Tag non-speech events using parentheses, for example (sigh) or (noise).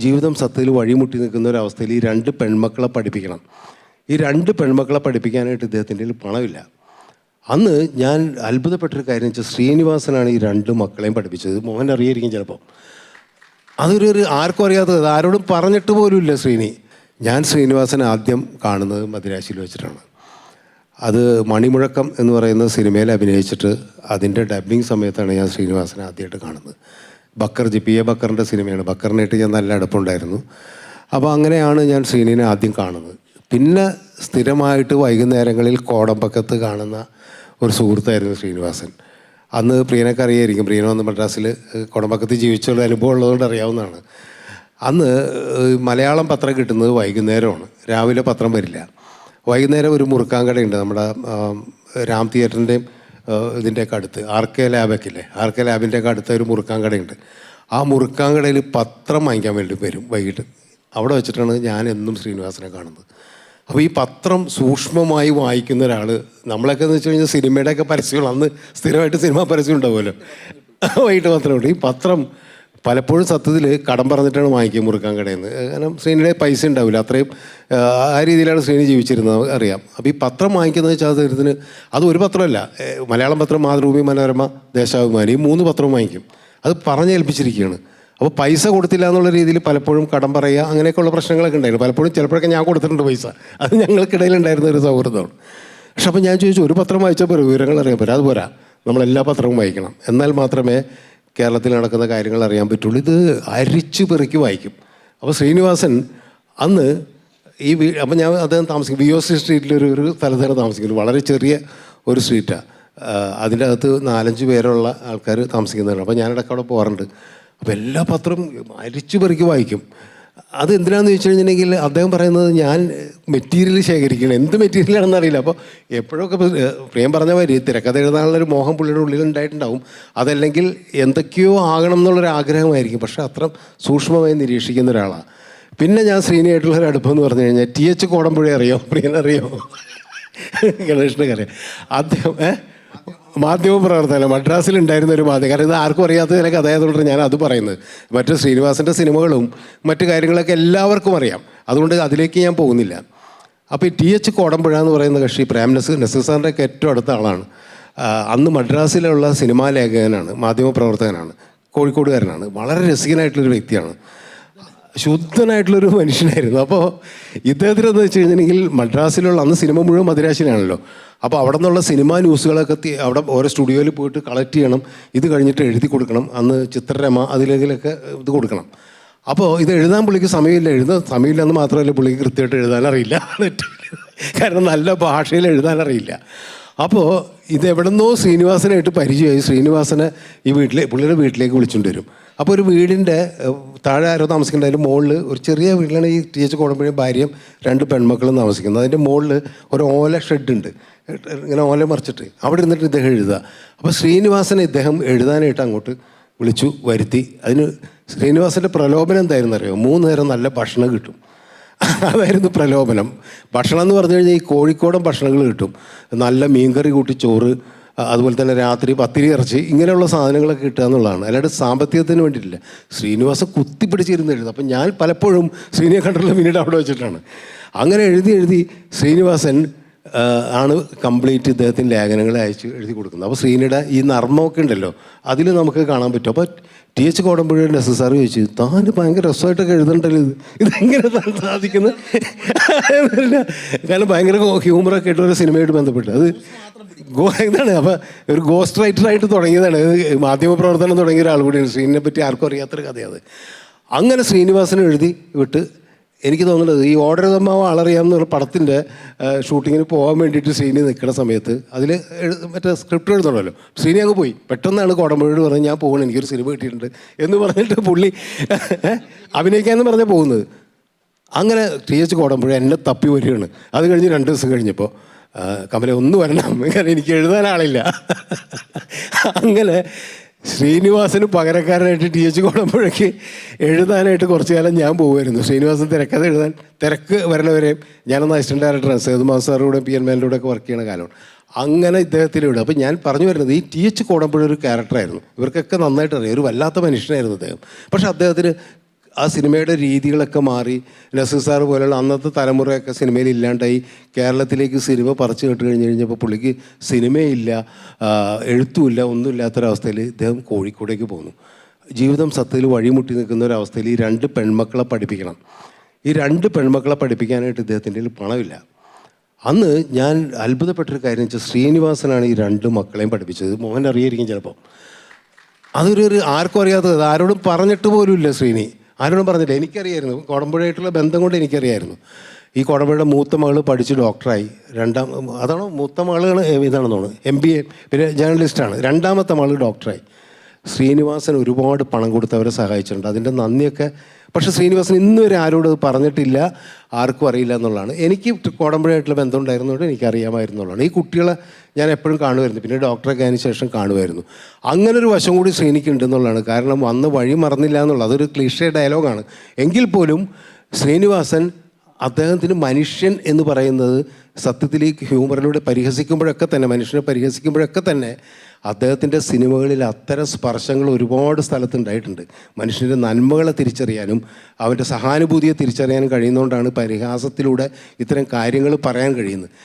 ജീവിതം സത്യത്തിൽ വഴിമുട്ടി നിൽക്കുന്ന ഒരു അവസ്ഥയിൽ ഈ രണ്ട് പെൺമക്കളെ പഠിപ്പിക്കണം. ഈ രണ്ട് പെൺമക്കളെ പഠിപ്പിക്കാനായിട്ട് ഇദ്ദേഹത്തിന്റെ കയ്യിൽ പണമില്ല. അന്ന് ഞാൻ അത്ഭുതപ്പെട്ടൊരു കാര്യം വെച്ചാൽ ശ്രീനിവാസനാണ് ഈ രണ്ട് മക്കളെയും പഠിപ്പിച്ചത്. മോഹൻ അറിയായിരിക്കും ചിലപ്പോൾ അതൊരു ഒരു ആർക്കും അറിയാത്തത് ആരോടും പറഞ്ഞിട്ട് പോലുമില്ല ശ്രീനി. ഞാൻ ശ്രീനിവാസനെ ആദ്യം കാണുന്നത് മദിരാശിയിൽ വെച്ചിട്ടാണ്. അത് മണിമുഴക്കം എന്ന് പറയുന്ന സിനിമയിൽ അഭിനയിച്ചിട്ട് അതിന്റെ ഡബ്ബിങ് സമയത്താണ് ഞാൻ ശ്രീനിവാസനെ ആദ്യമായിട്ട് കാണുന്നത്. Backer G P. എ. ബക്കറിന്റെ സിനിമയാണ്. ബക്കറിനായിട്ട് ഞാൻ നല്ല അടുപ്പുണ്ടായിരുന്നു. അപ്പോൾ അങ്ങനെയാണ് ഞാൻ സീനിനെ ആദ്യം കാണുന്നത്. പിന്നെ സ്ഥിരമായിട്ട് വൈകുന്നേരങ്ങളിൽ കോടമ്പക്കത്ത് കാണുന്ന ഒരു സുഹൃത്തായിരുന്നു ശ്രീനിവാസൻ. അന്ന് പ്രിയനൊക്കെ അറിയായിരിക്കും. പ്രിയന വന്ന് മദ്രാസിൽ കോടമ്പക്കത്ത് ജീവിച്ചുള്ള അനുഭവം ഉള്ളതുകൊണ്ട് അറിയാവുന്നതാണ്. അന്ന് മലയാളം പത്രം കിട്ടുന്നത് വൈകുന്നേരമാണ്. രാവിലെ പത്രം വരില്ല. വൈകുന്നേരം ഒരു മുറുക്കാൻ കടയുണ്ട്. നമ്മുടെ രാം തിയേറ്ററിന്റെയും ഇതിന്റെയൊക്കെ അടുത്ത് ആർ കെ ലാബൊക്കെ ഇല്ലേ ആർ കെ ലാബിന്റെയൊക്കെ അടുത്ത് ഒരു മുറുക്കാൻ കടയുണ്ട് ആ മുറുക്കാൻ കടയിൽ പത്രം വാങ്ങിക്കാൻ വേണ്ടി വരും വൈകിട്ട്. അവിടെ വെച്ചിട്ടാണ് ഞാൻ എന്നും ശ്രീനിവാസനെ കാണുന്നത്. അപ്പോൾ ഈ പത്രം സൂക്ഷ്മമായി വായിക്കുന്ന ഒരാൾ നമ്മളൊക്കെ എന്ന് വെച്ച് കഴിഞ്ഞാൽ സിനിമയുടെയൊക്കെ പരസ്യങ്ങൾ അന്ന് സ്ഥിരമായിട്ട് സിനിമ പരസ്യം ഉണ്ടാവുമല്ലോ. വൈകിട്ട് മാത്രമേ ഉള്ളൂ. ഈ പത്രം പലപ്പോഴും സത്യത്തിൽ കടം പറഞ്ഞിട്ടാണ് വാങ്ങിക്കുക മുറുക്കാൻ കടയിൽ നിന്ന്. കാരണം ശ്രീനിയുടെ പൈസ ഉണ്ടാവില്ല. അത്രയും ആ, രീതിയിലാണ് ശ്രീനി ജീവിച്ചിരുന്നത് അറിയാം. അപ്പോൾ ഈ പത്രം വാങ്ങിക്കുന്നത് വെച്ചാൽ അത് ഒരു പത്രമല്ല. മലയാളം പത്രം മാതൃഭൂമി മനോരമ ദേശാഭിമാനി മൂന്ന് പത്രവും വാങ്ങിക്കും. അത് പറഞ്ഞേൽപ്പിച്ചിരിക്കുകയാണ് അപ്പോൾ പൈസ കൊടുത്തില്ല എന്നുള്ള രീതിയിൽ പലപ്പോഴും കടം പറയുക അങ്ങനെയൊക്കെയുള്ള പ്രശ്നങ്ങളൊക്കെ ഉണ്ടായിരുന്നു. പലപ്പോഴും ചിലപ്പോഴൊക്കെ ഞാൻ കൊടുത്തിട്ടുണ്ട് പൈസ. അത് ഞങ്ങൾക്കിടയിൽ ഉണ്ടായിരുന്ന ഒരു സൗഹൃദമാണ്. പക്ഷെ അപ്പോൾ ഞാൻ ചോദിച്ചു ഒരു പത്രം വായിച്ചാൽ പോരാ? വിവരങ്ങൾ അറിയാൻ പോരാ? അത് പോരാ. നമ്മൾ എല്ലാ പത്രവും വായിക്കണം. എന്നാൽ മാത്രമേ കേരളത്തിൽ നടക്കുന്ന കാര്യങ്ങൾ അറിയാൻ പറ്റുള്ളൂ. ഇത് അരിച്ചു പെറുക്കി വായിക്കും. അപ്പോൾ ശ്രീനിവാസൻ അന്ന് ഈ വീ അപ്പം ഞാൻ അദ്ദേഹം താമസിക്കും. വി ഒ സി സ്ട്രീറ്റിലൊരു ഒരു സ്ഥലത്താണ് താമസിക്കുന്നത് വളരെ ചെറിയ ഒരു സ്ട്രീറ്റാണ് അതിന്റെ അകത്ത് നാലഞ്ച് പേരുള്ള ആൾക്കാർ താമസിക്കുന്നതാണ്. അപ്പോൾ ഞാനിടയ്ക്ക് അവിടെ പോകാറുണ്ട്. അപ്പോൾ എല്ലാ പത്രവും അരിച്ചു പെറുക്കി വായിക്കും. അത് എന്തിനാന്ന് ചോദിച്ചു കഴിഞ്ഞിട്ടുണ്ടെങ്കിൽ അദ്ദേഹം പറയുന്നത് ഞാൻ മെറ്റീരിയൽ ശേഖരിക്കണം. എന്ത് മെറ്റീരിയലാണെന്ന് അറിയില്ല. അപ്പോൾ എപ്പോഴൊക്കെ പ്രിയം പറഞ്ഞ മാതിരി തിരക്കഥ എഴുതാനുള്ളൊരു മോഹം പുള്ളിയുടെ ഉള്ളിൽ ഉണ്ടായിട്ടുണ്ടാവും. അതല്ലെങ്കിൽ എന്തൊക്കെയോ ആകണം എന്നുള്ളൊരു ആഗ്രഹമായിരിക്കും. പക്ഷേ അത്ര സൂക്ഷ്മമായി നിരീക്ഷിക്കുന്ന ഒരാളാണ് പിന്നെ ഞാൻ ശ്രീനിയായിട്ടുള്ള ഒരു അടുപ്പം എന്ന് പറഞ്ഞു കഴിഞ്ഞാൽ ടി എച്ച് കോടമ്പുഴ അറിയോ? പ്രിയനറിയോ ഗണേഷിനൊക്കെ അറിയാം? അദ്ദേഹം ഏഹ് മാധ്യമ പ്രവർത്തനം മദ്രാസിൽ ഉണ്ടായിരുന്ന ഒരു മാധ്യമം കാരണം ഇത് ആർക്കും അറിയാത്ത അറിയാത്തതിനെ കഥയായതുകൊണ്ട് ഞാൻ അത് പറയുന്നത്. മറ്റു ശ്രീനിവാസന്റെ സിനിമകളും മറ്റു കാര്യങ്ങളൊക്കെ എല്ലാവർക്കും അറിയാം. അതുകൊണ്ട് അതിലേക്ക് ഞാൻ പോകുന്നില്ല. അപ്പോൾ ഈ ടി എച്ച് കോടമ്പുഴ എന്ന് പറയുന്ന കക്ഷി പ്രേം നസീർ നസീർ സാറിന്റെ ഒക്കെ ഏറ്റവും അടുത്ത ആളാണ്. അന്ന് മദ്രാസിലുള്ള സിനിമാ ലേഖകനാണ് മാധ്യമ പ്രവർത്തകനാണ് കോഴിക്കോടുകാരനാണ്. വളരെ രസികനായിട്ടുള്ളൊരു വ്യക്തിയാണ്. ശുദ്ധനായിട്ടുള്ളൊരു മനുഷ്യനായിരുന്നു. അപ്പോൾ ഇദ്ദേഹത്തിന് എന്ന് വെച്ച് കഴിഞ്ഞിട്ടുണ്ടെങ്കിൽ മദ്രാസിലുള്ള അന്ന് സിനിമ മുഴുവൻ മദ്രാസിലാണല്ലോ. അപ്പോൾ അവിടെ നിന്നുള്ള സിനിമാ ന്യൂസുകളൊക്കെ അവിടെ ഓരോ സ്റ്റുഡിയോയിൽ പോയിട്ട് കളക്ട് ചെയ്യണം. ഇത് കഴിഞ്ഞിട്ട് എഴുതി കൊടുക്കണം. അന്ന് ചിത്രരമ അതിലേതിലൊക്കെ ഇത് കൊടുക്കണം. അപ്പോൾ ഇത് എഴുതാൻ പുള്ളിക്ക് സമയമില്ല. എഴുതാൻ സമയമില്ലെന്ന് മാത്രമല്ല പുള്ളിക്ക് കൃത്യമായിട്ട് എഴുതാൻ അറിയില്ല (laughs) കാരണം നല്ല ഭാഷയിൽ എഴുതാൻ അറിയില്ല അപ്പോൾ ഇത് എവിടെന്നോ ശ്രീനിവാസനായിട്ട് പരിചയമായി. ശ്രീനിവാസനെ ഈ വീട്ടിലെ പുള്ളിയുടെ വീട്ടിലേക്ക് വിളിച്ചുകൊണ്ട് വരും. അപ്പോൾ ഒരു വീടിന്റെ താഴെ ആരോ താമസിക്കുന്നുണ്ട്. അതിന്റെ മുകളിൽ ഒരു ചെറിയ വീട്ടിലാണ് ഈ ടി എച്ച് കോടമ്പഴയും ഭാര്യയും രണ്ട് പെൺമക്കളും താമസിക്കുന്നത്. അതിന്റെ മുകളിൽ ഒരു ഓല ഷെഡ് ഉണ്ട് ഇങ്ങനെ ഓല മറിച്ചിട്ട്. അവിടെ ഇരുന്നിട്ട് ഇദ്ദേഹം എഴുതുക. അപ്പോൾ ശ്രീനിവാസനെ ഇദ്ദേഹം എഴുതാനായിട്ട് അങ്ങോട്ട് വിളിച്ചു വരുത്തി. അതിന് ശ്രീനിവാസന്റെ പ്രലോഭനം എന്തായിരുന്നു അറിയാമോ മൂന്ന് നേരം നല്ല ഭക്ഷണം കിട്ടും. അതായിരുന്നു പ്രലോഭനം. ഭക്ഷണം എന്ന് പറഞ്ഞു കഴിഞ്ഞാൽ ഈ കോഴിക്കോടൻ ഭക്ഷണങ്ങൾ കിട്ടും. നല്ല മീൻകറി കൂട്ടി ചോറ് അതുപോലെ തന്നെ രാത്രി പത്തിരി ഇറച്ചി ഇങ്ങനെയുള്ള സാധനങ്ങളൊക്കെ കിട്ടുക എന്നുള്ളതാണ്. അല്ലാണ്ട് സാമ്പത്തികത്തിന് വേണ്ടിയിട്ടില്ല. ശ്രീനിവാസ് കുത്തിപ്പിടിച്ചിരുന്ന് എഴുതും. അപ്പം ഞാൻ പലപ്പോഴും ശ്രീനിയെ കണ്ടുള്ള പിന്നീട് അവിടെ വെച്ചിട്ടാണ്. അങ്ങനെ എഴുതി എഴുതി ശ്രീനിവാസൻ ആണ് കംപ്ലീറ്റ് ഇദ്ദേഹത്തിന് ലേഖനങ്ങൾ അയച്ച് എഴുതി കൊടുക്കുന്നത്. അപ്പോൾ ശ്രീനിയുടെ ഈ നർമ്മമൊക്കെ ഉണ്ടല്ലോ അതിൽ നമുക്ക് കാണാൻ പറ്റും. അപ്പോൾ ടി എച്ച് കോടമ്പുഴയുടെ നെസസാറ് ചോദിച്ചു താൻ ഭയങ്കര രസമായിട്ടൊക്കെ എഴുതണ്ടല്ലോ ഇത്. ഇതെങ്ങനെ സാധിക്കുന്നത് കാരണം ഭയങ്കര ഹ്യൂമറൊക്കെ ആയിട്ട് ഒരു സിനിമയായിട്ട് ബന്ധപ്പെട്ട്. അത് ഗോ എന്താണ് അപ്പോൾ ഒരു ഗോസ്റ്റ് റൈറ്ററായിട്ട് തുടങ്ങിയതാണ്. മാധ്യമ പ്രവർത്തനം തുടങ്ങിയ ഒരാൾ കൂടിയാണ്. ശ്രീനിനെ പറ്റി ആർക്കും അറിയാത്തൊരു കഥയാണ് അങ്ങനെ ശ്രീനിവാസനെ എഴുതി വിട്ട് എനിക്ക് തോന്നുന്നത് ഈ ഓർഡർ തമ്മാവ് ആളറിയാമെന്നുള്ള പടത്തിന്റെ ഷൂട്ടിങ്ങിന് പോകാൻ വേണ്ടിയിട്ട് ശ്രീനി നിൽക്കുന്ന സമയത്ത് അതിൽ മറ്റേ സ്ക്രിപ്റ്റ് എഴുതണമല്ലോ ശ്രീനി അങ്ങ് പോയി. പെട്ടെന്നാണ് കോടമ്പഴോട് പറഞ്ഞ് ഞാൻ പോകണം എനിക്കൊരു സിനിമ കിട്ടിയിട്ടുണ്ട് എന്ന് പറഞ്ഞിട്ട് പുള്ളി അഭിനയിക്കാമെന്ന് പറഞ്ഞാൽ പോകുന്നത്. അങ്ങനെ ടി എച്ച് കോടമ്പുഴ എന്നെ തപ്പി വരികയാണ്. അത് കഴിഞ്ഞ് രണ്ട് ദിവസം കഴിഞ്ഞപ്പോൾ കമല ഒന്ന് വരണം കാരണം എനിക്ക് എഴുതാൻ ആളില്ല. അങ്ങനെ ശ്രീനിവാസന് പകരക്കാരനായിട്ട് ടി എച്ച് കോടമ്പുഴയ്ക്ക് എഴുതാനായിട്ട് കുറച്ച് കാലം ഞാൻ പോകുമായിരുന്നു ശ്രീനിവാസൻ തിരക്കഥ എഴുതാൻ തിരക്ക് വരണവരെയും ഞാനൊന്ന് അസിസ്റ്റന്റ് ഡയറക്ടറാണ്. സേതുമാസ് സാറുടെ പി എൻ മേലിലൂടെ ഒക്കെ വർക്ക് ചെയ്യണ കാലമാണ്. അങ്ങനെ ഇദ്ദേഹത്തിലൂടെ അപ്പോൾ ഞാൻ പറഞ്ഞു വരുന്നത് ഈ ടി എച്ച് കോടമ്പുഴ ഒരു ക്യാരക്ടറായിരുന്നു ഇവർക്കൊക്കെ നന്നായിട്ട് അറിയാം. ഒരു വല്ലാത്ത മനുഷ്യനായിരുന്നു അദ്ദേഹം. പക്ഷേ അദ്ദേഹത്തിന് ആ സിനിമയുടെ രീതികളൊക്കെ മാറി നസീർ സാർ പോലെയുള്ള അന്നത്തെ തലമുറയൊക്കെ സിനിമയിൽ ഇല്ലാണ്ടായി കേരളത്തിലേക്ക് സിനിമ പറിച്ചു കേട്ട് കഴിഞ്ഞ് കഴിഞ്ഞപ്പോൾ പുള്ളിക്ക് സിനിമയില്ല എഴുത്തുമില്ല ഒന്നുമില്ലാത്തൊരവസ്ഥയിൽ ഇദ്ദേഹം കോഴിക്കോടേക്ക് പോന്നു. ജീവിതം സത്യത്തിൽ വഴിമുട്ടി നിൽക്കുന്ന ഒരവസ്ഥയിൽ ഈ രണ്ട് പെൺമക്കളെ പഠിപ്പിക്കണം. ഈ രണ്ട് പെൺമക്കളെ പഠിപ്പിക്കാനായിട്ട് ഇദ്ദേഹത്തിന്റെ പണമില്ല. അന്ന് ഞാൻ അത്ഭുതപ്പെട്ടൊരു കാര്യം വെച്ചാൽ ശ്രീനിവാസനാണ് ഈ രണ്ട് മക്കളെയും പഠിപ്പിച്ചത്. മോഹൻ അറിയായിരിക്കും ചിലപ്പോൾ അതൊരു ആർക്കും അറിയാത്തത്. ആരോടും പറഞ്ഞിട്ട് പോലും ഇല്ല ശ്രീനി. ആരോടും പറഞ്ഞില്ല. എനിക്കറിയായിരുന്നു. കോടമ്പുഴയായിട്ടുള്ള ബന്ധം കൊണ്ട് എനിക്കറിയായിരുന്നു. ഈ കോടമ്പുഴയുടെ മൂത്ത മകൾ പഠിച്ച് ഡോക്ടറായി. രണ്ടാം അതാണ് മൂത്ത മകൾ ഇതാണെന്ന് തോന്നുന്നു. എം ബി എ പിന്നെ ജേർണലിസ്റ്റാണ് രണ്ടാമത്തെ മകൾ ഡോക്ടറായി. ശ്രീനിവാസൻ ഒരുപാട് പണം കൊടുത്ത് അവരെ സഹായിച്ചിട്ടുണ്ട്. അതിന്റെ നന്ദിയൊക്കെ പക്ഷേ ശ്രീനിവാസൻ ഇന്നും വരെ ആരോടും പറഞ്ഞിട്ടില്ല ആർക്കും അറിയില്ല എന്നുള്ളതാണ്. എനിക്ക് കോടമ്പുഴയായിട്ടുള്ള ബന്ധം ഉണ്ടായിരുന്നതുകൊണ്ട് എനിക്ക് അറിയാമായിരുന്നുള്ളതാണ് ഈ കുട്ടികളെ ഞാൻ എപ്പോഴും കാണുമായിരുന്നു. പിന്നെ ഡോക്ടറെ അതിന് ശേഷം കാണുമായിരുന്നു. അങ്ങനെ ഒരു വശം കൂടി ശ്രീനിക്ക് ഉണ്ടെന്നുള്ളതാണ് കാരണം അന്ന് വഴി മറന്നില്ല എന്നുള്ളത് അതൊരു ക്ലിഷേ ഡയലോഗാണ്. എങ്കിൽ പോലും ശ്രീനിവാസൻ അദ്ദേഹത്തിന് മനുഷ്യൻ എന്ന് പറയുന്നത് സത്യത്തിൽ ഈ ഹ്യൂമറിലൂടെ പരിഹസിക്കുമ്പോഴൊക്കെ തന്നെ മനുഷ്യനെ പരിഹസിക്കുമ്പോഴൊക്കെ തന്നെ അദ്ദേഹത്തിന്റെ സിനിമകളിൽ അത്തരം സ്പർശങ്ങൾ ഒരുപാട് സ്ഥലത്തുണ്ടായിട്ടുണ്ട്. മനുഷ്യന്റെ നന്മകളെ തിരിച്ചറിയാനും അവന്റെ സഹാനുഭൂതിയെ തിരിച്ചറിയാനും കഴിയുന്നതുകൊണ്ടാണ് പരിഹാസത്തിലൂടെ ഇത്തരം കാര്യങ്ങൾ പറയാൻ കഴിയുന്നത്.